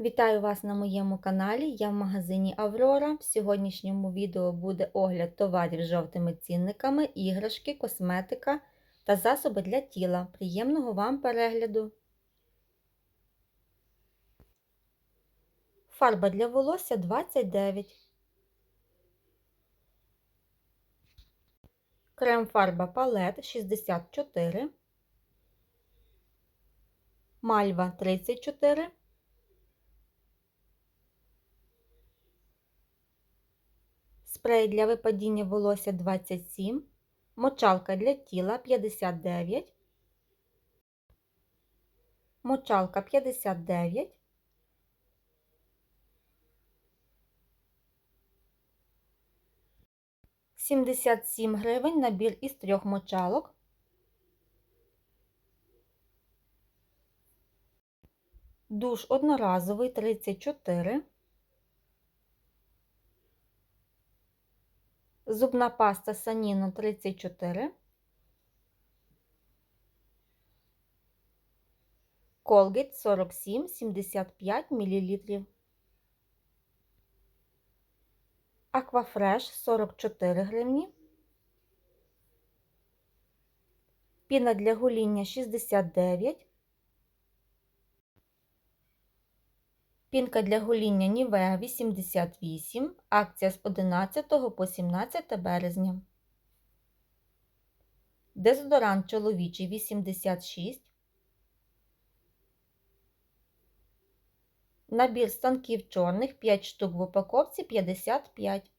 Вітаю вас на моєму каналі. Я в магазині Аврора. В сьогоднішньому відео буде огляд товарів з жовтими цінниками, іграшки, косметика та засоби для тіла. Приємного вам перегляду! Фарба для волосся 29. Крем фарба палет 64. Мальва 34. Спрей для випадіння волосся 27, мочалка для тіла 59, мочалка 59, Сімдесят сім гривень набір із трьох мочалок. Душ одноразовий 34. Зубна паста Саніно 34. Colgate 47 75 мл. Аквафреш 44 гривні. Піна для гоління 69. Пінка для гоління Нівеа 88, акція з 11 по 17 березня. Дезодорант чоловічий 86. Набір станків чорних 5 штук в упаковці 55.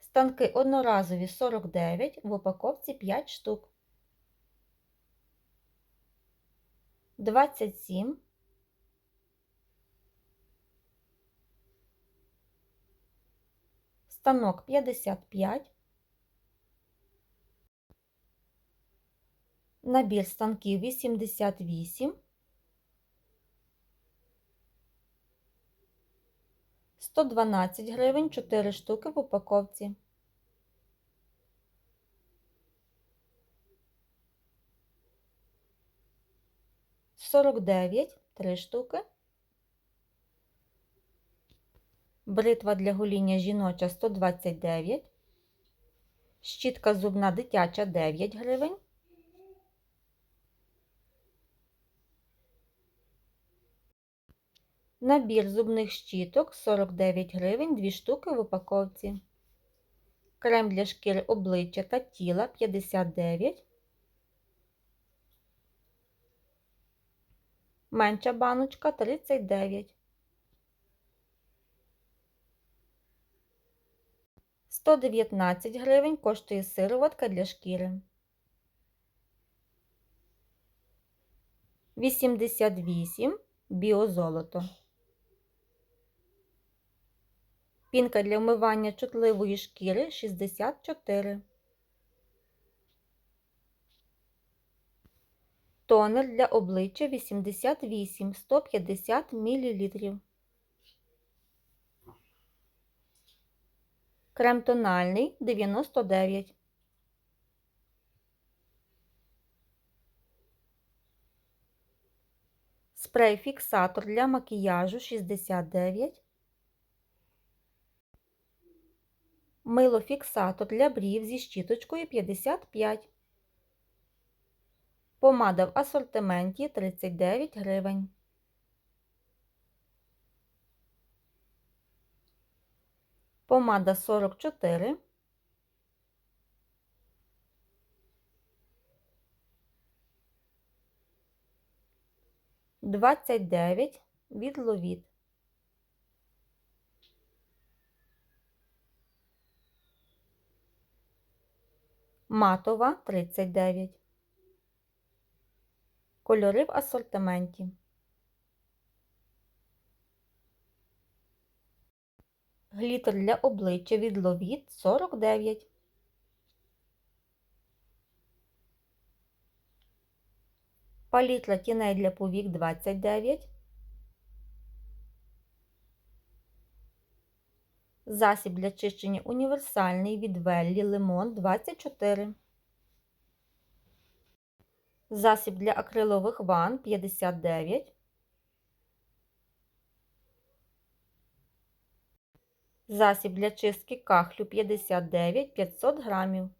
Станки одноразові 49 в упаковці 5 штук. 27 станок 55, набір станків 88, 112 гривень 4 штуки в упаковці. Сорок дев'ять три штуки. Бритва для гоління жіноча 129, щітка зубна дитяча 9 гривень. Набір зубних щіток 49 гривень, 2 штуки в упаковці. Крем для шкіри обличчя та тіла 59. Менша баночка 39. 119 гривень коштує сироватка для шкіри. 88 біозолото. Пінка для вмивання чутливої шкіри 64. Тонер для обличчя 88 150 мл. Крем тональний 99. Спрей фіксатор для макіяжу 69. Мило фіксатор для брів зі щіточкою 55. Помада в асортименті 39 гривень. Помада 44, двадцять дев'ять від ловіт. Матова 39. Кольори в асортименті. Глітер для обличчя від Ловіт 49. Палітра тіней для повік 29. Засіб для чищення універсальний від Веллі Лимон 24. Засіб для акрилових ванн 59. Засіб для чистки кахлю 59 500 грамів.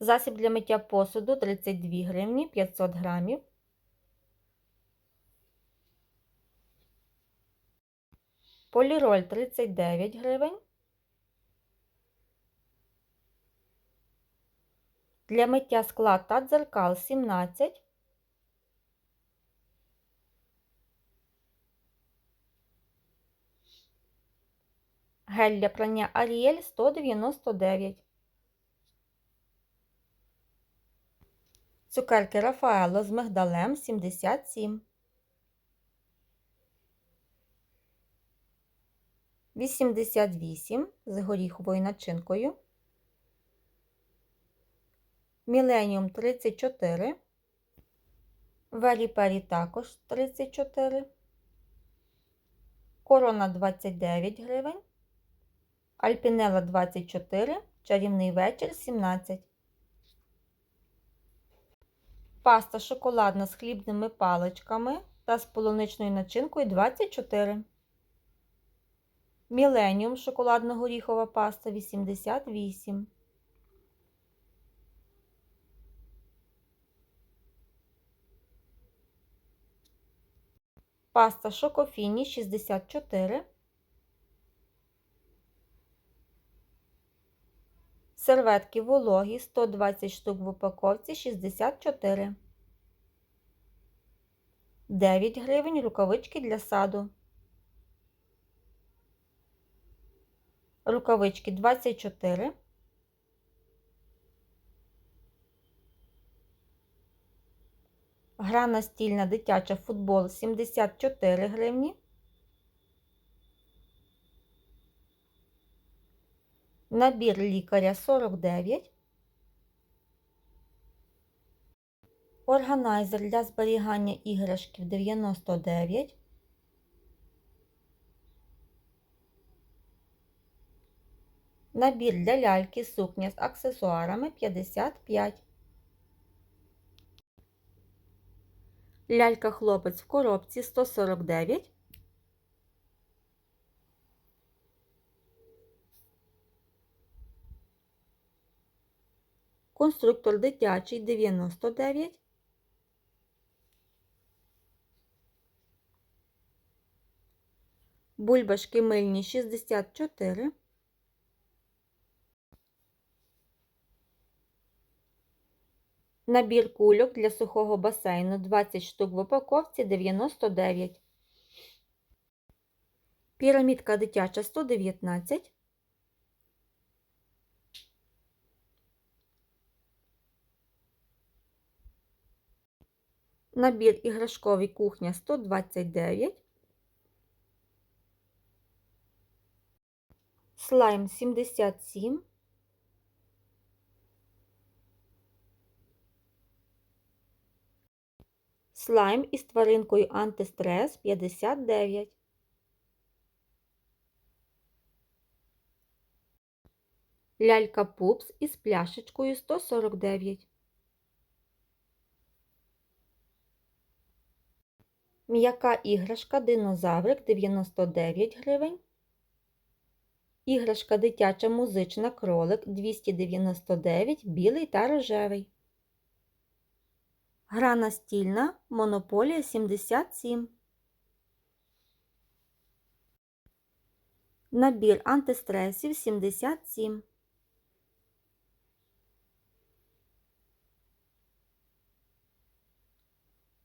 Засіб для миття посуду 32 гривні 500 грамів. Поліроль 39 гривень. Для миття скла та дзеркал 17. Гель для прання Аріель 199. Цукерки Рафаело з мигдалем 77. 88 з горіховою начинкою. Міленіум 34. Вері Пері також 34. Корона 29 гривень. Альпінела 24. Чарівний вечір 17. Паста шоколадна з хлібними паличками та з полуничною начинкою 24. Міленіум шоколадно-горіхова паста 88. Паста шокофіні 64. Серветки вологі 120 штук в упаковці 64. 9 гривень рукавички для саду. Рукавички 24. Гра настільна дитяча футбол 74 гривні. Набір лікаря 49. Органайзер для зберігання іграшків 99. Набір для ляльки сукня з аксесуарами 55. Лялька хлопець в коробці 149. Конструктор дитячий 99. Бульбашки мильні 64. Набір кульок для сухого басейну 20 штук в упаковці 99. Пірамідка дитяча 119. Набір іграшковий кухня 129. Слайм 77. Слайм із тваринкою антистрес 59. Лялька пупс із пляшечкою 149. М'яка іграшка динозаврик 99 гривень. Іграшка дитяча музична кролик 299 білий та рожевий. Гра настільна Монополія 77. Набір антистресів 77.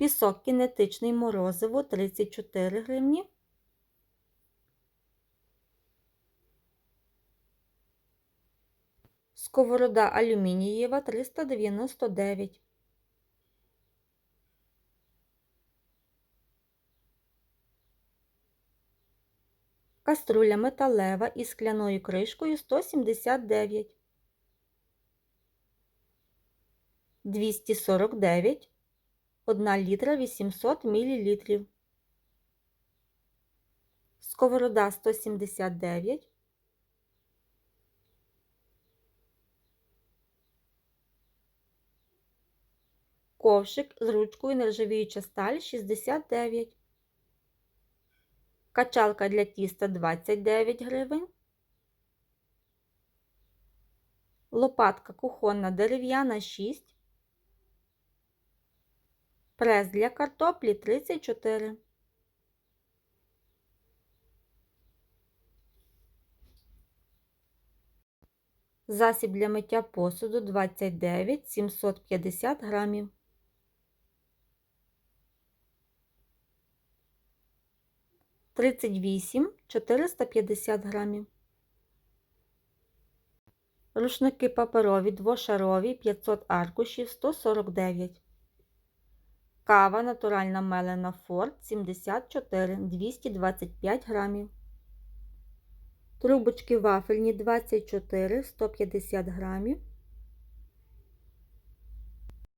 Пісок кінетичний морозиво 34 гривні. Сковорода алюмінієва 399. Каструля металева із скляною кришкою 179. 249. 1 літра 800 мл. Сковорода 179. ковшик з ручкою нержавіюча сталь 69 Качалка для тіста 29 гривень. Лопатка кухонна дерев'яна 6. Прес для картоплі 34. Засіб для миття посуду 29 750 грамів. Тридцять вісім чотириста п'ятдесят грамів. Рушники паперові двошарові 500 аркушів 149. Кава натуральна мелена Форд 74 225 грамів. Трубочки вафельні 24 150 грамів.